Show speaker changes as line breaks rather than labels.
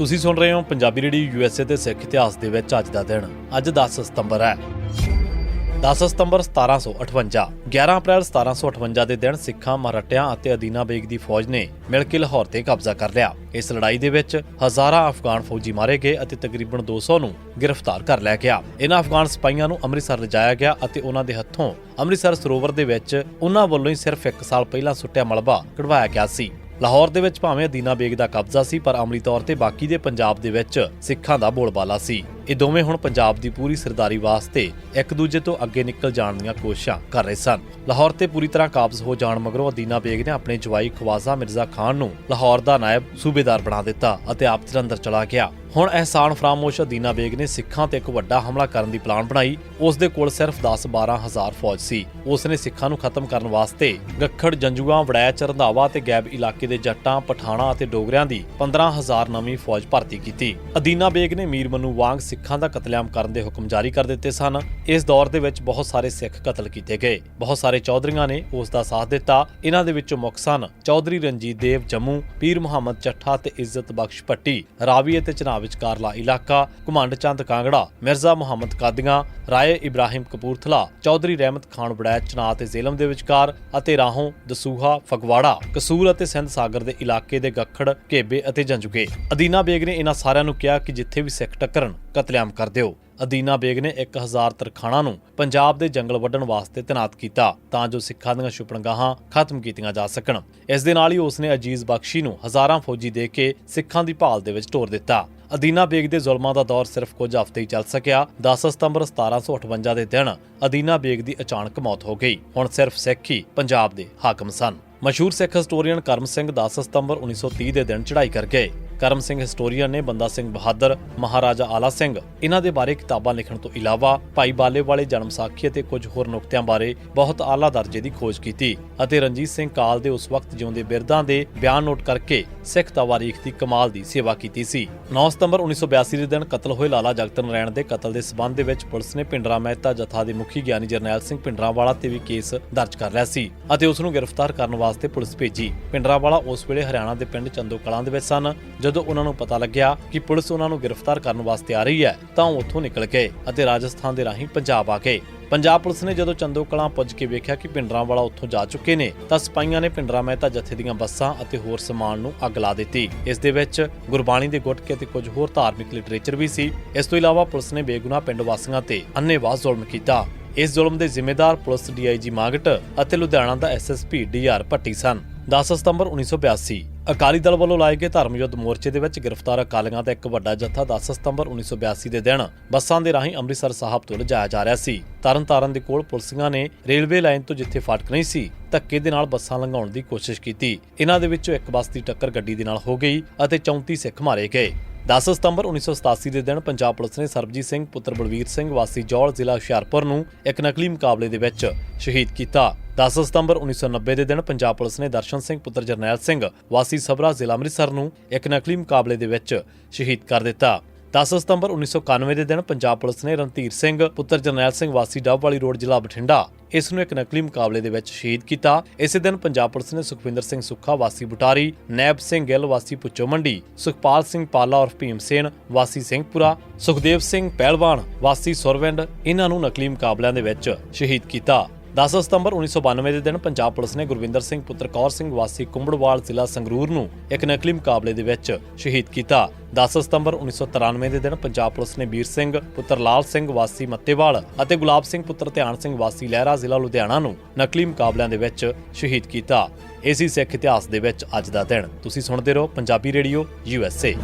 ਤੁਸੀਂ ਸੁਣ ਰਹੇ ਹੋ ਪੰਜਾਬੀ ਰੇਡੀਓ ਯੂਐਸਏ ਤੇ ਸਿੱਖ ਇਤਿਹਾਸ ਦੇ ਵਿੱਚ ਅੱਜ ਦਾ ਦਿਨ। ਅੱਜ 10 ਸਤੰਬਰ ਹੈ। 10 ਸਤੰਬਰ 1758 11 ਅਪ੍ਰੈਲ 1758 ਦੇ ਦਿਨ ਸਿੱਖਾਂ, ਮਰਾਠਿਆਂ ਅਤੇ ਅਦੀਨਾ ਬੇਗ ਦੀ ਫੌਜ ਨੇ ਮਿਲ ਕੇ ਲਾਹੌਰ ਤੇ ਕਬਜ਼ਾ ਕਰ ਲਿਆ। ਇਸ ਲੜਾਈ ਦੇ ਵਿੱਚ ਹਜ਼ਾਰਾਂ ਅਫਗਾਨ ਫੌਜੀ ਮਾਰੇ ਗਏ ਅਤੇ ਤਕਰੀਬਨ 200 ਨੂੰ ਗ੍ਰਿਫਤਾਰ ਕਰ ਲਿਆ ਗਿਆ। ਇਹਨਾਂ ਅਫਗਾਨ ਸਿਪਾਹੀਆਂ ਨੂੰ ਅੰਮ੍ਰਿਤਸਰ ਲਿਜਾਇਆ ਗਿਆ ਅਤੇ ਉਹਨਾਂ ਦੇ ਹੱਥੋਂ ਅੰਮ੍ਰਿਤਸਰ ਸਰੋਵਰ ਦੇ ਵਿੱਚ ਉਹਨਾਂ ਵੱਲੋਂ ਹੀ ਸਿਰਫ 1 ਸਾਲ ਪਹਿਲਾਂ ਸੁੱਟਿਆ ਮਲਬਾ ਕਢਵਾਇਆ ਗਿਆ ਸੀ। ਲਾਹੌਰ ਦੇ ਵਿੱਚ ਭਾਵੇਂ ਅਦੀਨਾ ਬੇਗ ਦਾ ਕਬਜ਼ਾ ਸੀ, ਪਰ ਅਮਲੀ ਤੌਰ ਤੇ ਬਾਕੀ ਦੇ ਪੰਜਾਬ ਦੇ ਵਿੱਚ ਸਿੱਖਾਂ ਦਾ ਬੋਲਬਾਲਾ ਸੀ। ਇਹ ਦੋਵੇਂ ਹੁਣ ਪੰਜਾਬ ਦੀ ਪੂਰੀ ਸਰਦਾਰੀ ਵਾਸਤੇ ਇੱਕ ਦੂਜੇ ਤੋਂ ਅੱਗੇ ਨਿਕਲ ਜਾਣ ਦੀਆਂ ਕੋਸ਼ਿਸ਼ਾਂ ਕਰ ਰਹੇ ਸਨ। ਲਾਹੌਰ ਤੇ ਪੂਰੀ ਤਰ੍ਹਾਂ ਕਾਬਜ਼ ਹੋ ਜਾਣ ਮਗਰੋਂ ਅਦੀਨਾ ਬੇਗ ਨੇ ਆਪਣੇ ਜਵਾਈ ਖਵਾਜ਼ਾ ਮਿਰਜ਼ਾ ਖਾਨ ਨੂੰ ਲਾਹੌਰ ਦਾ ਨਾਇਬ ਸੂਬੇਦਾਰ ਬਣਾ ਦਿੱਤਾ ਅਤੇ ਆਪ ਜਲੰਧਰ ਚਲਾ ਗਿਆ। ਹੁਣ ਅਹਿਸਾਨ ਫਰਾਮੋਸ਼ ਅਦੀਨਾ ਬੇਗ ਨੇ ਸਿੱਖਾਂ ਤੇ ਇੱਕ ਵੱਡਾ ਹਮਲਾ ਕਰਨ ਦੀ ਪਲਾਨ ਬਣਾਈ। ਉਸ ਦੇ ਕੋਲ ਸਿਰਫ 10-12 ਹਜ਼ਾਰ ਫੌਜ ਸੀ। ਉਸ ਨੇ ਸਿੱਖਾਂ ਨੂੰ ਖਤਮ ਕਰਨ ਵਾਸਤੇ ਗੱਖੜ ਜੰਜੂਆਂ, ਵੜੈਚ, ਰੰਧਾਵਾ ਤੇ ਗੈਬ ਇਲਾਕੇ ਦੇ ਜੱਟਾਂ, ਪਠਾਣਾ ਅਤੇ ਡੋਗਰਿਆਂ ਦੀ 15000 ਨਵੀਂ ਫੌਜ ਭਰਤੀ ਕੀਤੀ। ਅਦੀਨਾ ਬੇਗ ਨੇ ਮੀਰ ਮਨੂ ਵਾਂਗ ਸਿੱਖਾਂ ਦਾ ਕਤਲੇਆਮ ਕਰਨ ਦੇ ਹੁਕਮ ਜਾਰੀ ਕਰ ਦਿੱਤੇ ਸਨ। ਇਸ ਦੌਰ ਦੇ ਵਿੱਚ ਬਹੁਤ ਸਾਰੇ ਸਿੱਖ ਕਤਲ ਕੀਤੇ ਗਏ। ਬਹੁਤ ਸਾਰੇ ਚੌਧਰੀਆਂ ਨੇ ਉਸ ਦਾ ਸਾਥ ਦਿੱਤਾ। ਇਹਨਾਂ ਦੇ ਵਿੱਚੋਂ ਮੁੱਖ ਸਨ ਚੌਧਰੀ ਰਣਜੀਤ ਦੇਵ, ਜੰਮੂ, ਪੀਰ ਮੁਹੰਮਦ ਚੱਠਾ ਤੇ ਇੱਜ਼ਤ ਬਖਸ਼ ਪੱਟੀ ਰਾਵੀ ਅਤੇ ਚਨਾਬ ਵਿਚਕਾਰਲਾ ਇਲਾਕਾ, ਘੁਮੰਡ ਚੰਦ ਕਾਂਗੜਾ, ਮਿਰਜ਼ਾ ਮੁਹੰਮਦ ਕਾਦੀਆਂ, ਰਾਏ ਇਬਰਾਹਿਮ ਕਪੂਰਥਲਾ, ਚੌਧਰੀ ਰਹਿਮਤ ਖਾਨ ਬੜੈਚ ਚਨਾਹ ਤੇ ਜ਼ੇਲਮ ਦੇ ਵਿਚਕਾਰ ਅਤੇ ਰਾਹੋਂ ਦਸੂਹਾ, ਫਗਵਾੜਾ, ਕਸੂਰ ਅਤੇ ਸਿੰਧ ਸਾਗਰ ਦੇ ਇਲਾਕੇ ਦੇ ਗੱਖੜ, ਘੇਬੇ ਅਤੇ ਜੰਜੂਕੇ ਅਦੀਨਾ ਬੇਗ ਨੇ ਇਹਨਾਂ ਸਾਰਿਆਂ ਨੂੰ ਕਿਹਾ ਕਿ ਜਿੱਥੇ ਵੀ ਸਿੱਖ ਟੱਕਰਨ ਕਤਲੇਆਮ ਕਰ ਦਿਓ। ਅਦੀਨਾ ਬੇਗ ਨੇ 1000 ਤਰਖਾਣਾ ਨੂੰ ਪੰਜਾਬ ਦੇ ਜੰਗਲ ਵੱਢਣ ਵਾਸਤੇ ਤੈਨਾਤ ਕੀਤਾ, ਤਾਂ ਜੋ ਸਿੱਖਾਂ ਦੀਆਂ ਛੁਪਣਗਾਹਾਂ ਖਤਮ ਕੀਤੀਆਂ ਜਾ ਸਕਣ। ਇਸ ਦੇ ਨਾਲ ਹੀ ਉਸਨੇ ਅਜੀਜ਼ ਬਖਸ਼ੀ ਨੂੰ ਹਜ਼ਾਰਾਂ ਫੌਜੀ ਦੇ ਕੇ ਸਿੱਖਾਂ ਦੀ ਭਾਲ ਦੇ ਵਿੱਚ ਢੋਰ ਦਿੱਤਾ। ਅਦੀਨਾ ਬੇਗ ਦੇ ਜ਼ੁਲਮਾਂ ਦਾ ਦੌਰ ਸਿਰਫ ਕੁਝ ਹਫ਼ਤੇ ਹੀ ਚੱਲ ਸਕਿਆ। 10 ਸਤੰਬਰ 1758 ਦੇ ਦਿਨ ਅਦੀਨਾ ਬੇਗ ਦੀ ਅਚਾਨਕ ਮੌਤ ਹੋ ਗਈ। ਹੁਣ ਸਿਰਫ ਸਿੱਖ ਹੀ ਪੰਜਾਬ ਦੇ ਹਾਕਮ ਸਨ। ਮਸ਼ਹੂਰ ਸਿੱਖ ਹਿਸਟੋਰੀਅਨ ਕਰਮ ਸਿੰਘ 10 ਸਤੰਬਰ 1930 ਦੇ ਦਿਨ ਚੜ੍ਹਾਈ ਕਰ ਗਏ। ਕਰਮ ਸਿੰਘ ਹਿਸਟੋਰੀਅਨ ਨੇ ਬੰਦਾ ਸਿੰਘ ਬਹਾਦਰ, ਮਹਾਰਾਜਾ ਆਲਾ ਸਿੰਘ, ਇਹਨਾਂ ਦੇ ਬਾਰੇ ਕਿਤਾਬਾਂ ਲਿਖਣ ਤੋਂ ਇਲਾਵਾ ਭਾਈ ਬਾਲੇ ਵਾਲੇ ਜਨਮ ਸਾਖੀ ਅਤੇ ਕੁਝ ਹੋਰ ਨੁਕਤਿਆਂ ਬਾਰੇ ਬਹੁਤ ਆਲਾ ਦਰਜੇ ਦੀ ਖੋਜ ਕੀਤੀ ਅਤੇ ਰਣਜੀਤ ਸਿੰਘ ਕਾਲ ਦੇ ਉਸ ਵਕਤ ਜਿਉਂਦੇ ਬਿਰਦਾਂ ਦੇ ਬਿਆਨ ਨੋਟ ਕਰਕੇ ਸਿੱਖ ਤਵਾਰੀਖ ਦੀ ਕਮਾਲ ਦੀ ਸੇਵਾ ਕੀਤੀ ਸੀ। 9 ਸਤੰਬਰ 1982 ਦੇ ਦਿਨ ਕਤਲ ਹੋਏ ਲਾਲਾ ਜਗਤ ਨਾਰਾਇਣ ਦੇ ਕਤਲ ਦੇ ਸਬੰਧ ਦੇ ਵਿੱਚ ਪੁਲਿਸ ਨੇ ਪਿੰਡਰਾ ਮਹਿਤਾ ਜਥਾ ਦੇ ਮੁਖੀ ਗਿਆਨੀ ਜਰਨੈਲ ਸਿੰਘ ਪਿੰਡਰਾਵਾਲਾ ਤੇ ਵੀ ਕੇਸ ਦਰਜ ਕਰ ਲਿਆ ਸੀ ਅਤੇ ਉਸ ਨੂੰ ਗ੍ਰਿਫਤਾਰ ਕਰਨ ਵਾਸਤੇ ਪੁਲਿਸ ਭੇਜੀ। ਪਿੰਡਰਾਵਾਲਾ ਉਸ ਵੇਲੇ ਹਰਿਆਣਾ ਦੇ ਪਿੰਡ ਚੰਦੋ ਕਲਾਂ ਦੇ ਵਿੱਚ ਸਨ ਜਦੋਂ ਉਹਨਾਂ ਨੂੰ ਪਤਾ ਲੱਗਿਆ ਕਿ ਪੁਲਿਸ ਉਹਨਾਂ ਨੂੰ ਗ੍ਰਿਫਤਾਰ ਕਰਨ ਵਾਸਤੇ ਆ ਰਹੀ ਹੈ, ਤਾਂ ਉਹ ਉੱਥੋਂ ਨਿਕਲ ਗਏ ਅਤੇ ਰਾਜਸਥਾਨ ਦੇ ਰਾਹੀਂ ਪੰਜਾਬ ਆ ਗਏ। ਪੰਜਾਬ ਪੁਲਿਸ ਨੇ ਜਦੋਂ ਚੰਦੋ ਕਲਾਂ ਪੁੱਜ ਕੇ ਵੇਖਿਆ ਕਿ ਪਿੰਡਰਾਂ ਵਾਲਾ ਉੱਥੋਂ ਜਾ ਚੁੱਕੇ ਨੇ, ਤਾਂ ਸਿਪਾਹੀਆਂ ਨੇ ਪਿੰਡਰਾਂ ਮਹਿਤਾ ਜਥੇ ਦੀਆਂ ਬੱਸਾਂ ਅਤੇ ਹੋਰ ਸਮਾਨ ਨੂੰ ਅੱਗ ਲਾ ਦਿੱਤੀ। ਇਸ ਦੇ ਵਿੱਚ ਗੁਰਬਾਣੀ ਦੇ ਗੁਟਕੇ ਤੇ ਕੁਝ ਹੋਰ ਧਾਰਮਿਕ ਲਿਟਰੇਚਰ ਵੀ ਸੀ। ਇਸ ਤੋਂ ਇਲਾਵਾ ਪੁਲਿਸ ਨੇ ਬੇਗੁਨਾਹ ਪਿੰਡ ਵਾਸੀਆਂ ਤੇ ਅੰਨ੍ਹੇਵਾਹ ਜ਼ੁਲਮ ਕੀਤਾ। ਇਸ ਜ਼ੁਲਮ ਦੇ ਜ਼ਿੰਮੇਦਾਰ ਪੁਲਿਸ ਡੀਆਈਜੀ ਮਾਗਟ ਅਤੇ ਲੁਧਿਆਣਾ ਦਾ ਐਸਐਸਪੀ ਡੀਆਰ ਭੱਟੀ ਸਨ। 10 ਸਤੰਬਰ 1982 ਅਕਾਲੀ ਦਲ ਵੱਲੋਂ ਲਾਏ ਗਏ ਧਰਮ ਯੁੱਧ ਮੋਰਚੇ ਦੇ ਵਿੱਚ ਗ੍ਰਿਫਤਾਰ ਅਕਾਲੀਆਂ ਦਾ ਇੱਕ ਵੱਡਾ ਜੱਥਾ 10 ਸਤੰਬਰ 1982 ਦੇ ਦਿਨ ਬੱਸਾਂ ਦੇ ਰਾਹੀਂ ਅੰਮ੍ਰਿਤਸਰ ਸਾਹਿਬ ਤੋਂ ਲਿਜਾਇਆ ਜਾ ਰਿਹਾ ਸੀ। ਤਰਨਤਾਰਨ ਦੇ ਕੋਲ ਪੁਲਿਸੀਆਂ ਨੇ ਰੇਲਵੇ ਲਾਈਨ ਤੋਂ ਜਿੱਥੇ ਫਾਟਕ ਨਹੀਂ ਸੀ, ਧੱਕੇ ਦੇ ਨਾਲ ਬੱਸਾਂ ਲੰਘਾਉਣ ਦੀ ਕੋਸ਼ਿਸ਼ ਕੀਤੀ। ਇਹਨਾਂ ਦੇ ਵਿੱਚੋਂ ਇੱਕ ਬੱਸ ਦੀ ਟੱਕਰ ਗੱਡੀ ਦੇ ਨਾਲ ਹੋ ਗਈ ਅਤੇ 34 ਸਿੱਖ ਮਾਰੇ ਗਏ। 10 ਸਤੰਬਰ 1987 ਦੇ ਦਿਨ ਪੰਜਾਬ ਪੁਲਿਸ ਨੇ ਸਰਬਜੀਤ ਸਿੰਘ, ਪੁੱਤਰ ਬਲਵੀਰ ਸਿੰਘ ਵਾਸੀ ਜੌਲ ਜ਼ਿਲ੍ਹਾ ਹੁਸ਼ਿਆਰਪੁਰ ਨੂੰ ਇੱਕ ਨਕਲੀ ਮੁਕਾਬਲੇ ਦੇ ਵਿੱਚ ਸ਼ਹੀਦ ਕੀਤਾ। 10 ਸਤੰਬਰ 1990 ਦੇ ਦਿਨ ਪੰਜਾਬ ਪੁਲਿਸ ਨੇ ਦਰਸ਼ਨ ਸਿੰਘ, ਪੁੱਤਰ ਜਰਨੈਲ ਸਿੰਘ ਵਾਸੀ ਸਬਰਾ ਜ਼ਿਲ੍ਹਾ ਅੰਮ੍ਰਿਤਸਰ ਨੂੰ ਇੱਕ ਨਕਲੀ ਮੁਕਾਬਲੇ ਦੇ ਵਿੱਚ ਸ਼ਹੀਦ ਕਰ ਦਿੱਤਾ। 10 ਸਤੰਬਰ 1991 ਦੇ ਦਿਨ ਪੰਜਾਬ ਪੁਲਿਸ ਨੇ ਰਣਧੀਰ ਸਿੰਘ, ਪੁੱਤਰ ਜਰਨੈਲ ਸਿੰਘ ਵਾਸੀ ਡੱਬ ਵਾਲੀ ਰੋਡ, ਜ਼ਿਲ੍ਹਾ ਬਠਿੰਡਾ, ਇਸ ਨੂੰ ਇੱਕ ਨਕਲੀ ਮੁਕਾਬਲੇ ਦੇ ਵਿੱਚ ਸ਼ਹੀਦ ਕੀਤਾ। ਇਸੇ ਦਿਨ ਪੰਜਾਬ ਪੁਲਿਸ ਨੇ ਸੁਖਵਿੰਦਰ ਸਿੰਘ ਸੁੱਖਾ, ਵਾਸੀ ਬੁਟਾਰੀ, ਨੈਬ ਸਿੰਘ ਗਿੱਲ, ਵਾਸੀ ਪੁੱਚੋ ਮੰਡੀ, ਸੁਖਪਾਲ ਸਿੰਘ ਪਾਲਾ ਔਰ ਭੀਮ ਸੇਨ, ਵਾਸੀ ਸਿੰਘਪੁਰਾ, ਸੁਖਦੇਵ ਸਿੰਘ ਪਹਿਲਵਾਨ, ਵਾਸੀ ਸੁਰਵਿੰਡ ਇਹਨਾਂ ਨੂੰ ਨਕਲੀ ਮੁਕਾਬਲਿਆਂ ਦੇ ਵਿੱਚ ਸ਼ਹੀਦ ਕੀਤਾ। 10 ਸਤੰਬਰ 1992 ਦੇ ਦਿਨ ਪੰਜਾਬ ਪੁਲਿਸ ਨੇ ਗੁਰਵਿੰਦਰ ਸਿੰਘ, ਪੁੱਤਰ ਕੌਰ ਸਿੰਘ ਵਾਸੀ ਕੁੰਬੜਵਾਲ ਜ਼ਿਲ੍ਹਾ ਸੰਗਰੂਰ ਨੂੰ ਇੱਕ ਨਕਲੀ ਮੁਕਾਬਲੇ ਦੇ ਵਿੱਚ ਸ਼ਹੀਦ ਕੀਤਾ। 10 ਸਤੰਬਰ 1993 ਦੇ ਦਿਨ ਪੰਜਾਬ ਪੁਲਿਸ ਨੇ ਵੀਰ ਸਿੰਘ, ਪੁੱਤਰ ਲਾਲ ਸਿੰਘ ਵਾਸੀ ਮੱਤੇਵਾਲ ਅਤੇ ਗੁਲਾਬ ਸਿੰਘ, ਪੁੱਤਰ ਧਿਆਨ ਸਿੰਘ ਵਾਸੀ ਲਹਿਰਾ ਜ਼ਿਲ੍ਹਾ ਲੁਧਿਆਣਾ ਨੂੰ ਨਕਲੀ ਮੁਕਾਬਲਿਆਂ ਦੇ ਵਿੱਚ ਸ਼ਹੀਦ ਕੀਤਾ। ਇਸੇ ਸਿੱਖ ਇਤਿਹਾਸ ਦੇ ਵਿੱਚ ਅੱਜ ਦਾ ਦਿਨ। ਤੁਸੀਂ ਸੁਣਦੇ ਰਹੋ ਪੰਜਾਬੀ ਰੇਡੀਓ ਯੂਐਸਏ